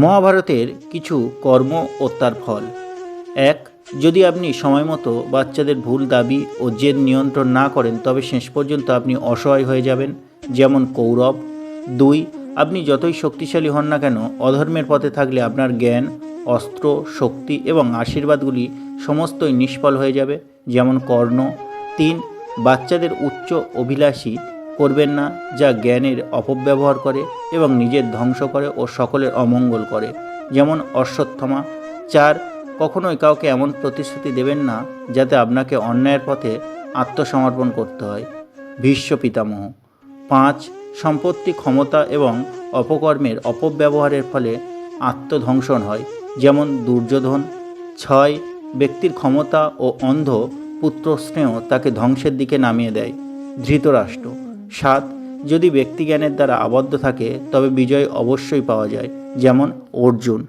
মহাভারতের কিছু কর্ম ও তার ফল। এক, যদি আপনি সময় মতো বাচ্চাদের ভুল দাবি ও জেদ নিয়ন্ত্রণ না করেন, তবে শেষ পর্যন্ত আপনি অসহায় হয়ে যাবেন, যেমন কৌরব। দুই, আপনি যতই শক্তিশালী হন না কেন, অধর্মের পথে থাকলে আপনার জ্ঞান, অস্ত্র, শক্তি এবং আশীর্বাদগুলি সমস্তই নিষ্ফল হয়ে যাবে, যেমন কর্ণ। তিন, বাচ্চাদের উচ্চ অভিলাষী করবেন না, যা জ্ঞানের অপব্যবহার করে এবং নিজের ধ্বংস করে ও সকলের অমঙ্গল করে। যেমন অশ্বত্থমা, চার, কখনোই কাউকে এমন প্রতিশ্রুতি দেবেন না, যাতে আপনাকে অন্যায়ের পথে আত্মসমর্পণ করতে হয়। ভীষ্ম পিতামহ, পাঁচ, সম্পত্তি, ক্ষমতা এবং অপকর্মের অপব্যবহারের ফলে আত্মধ্বংসন হয়, যেমন দুর্যোধন। ছয়, ব্যক্তির ক্ষমতা ও অন্ধ পুত্র স্নেহ তাকে ধ্বংসের দিকে নামিয়ে দেয়। ধৃতরাষ্ট্র সাত। যদি ব্যক্তিজ্ঞানের দ্বারা আবদ্ধ থাকে তবে বিজয় অবশ্যই পাওয়া যায় যেমন অর্জুন।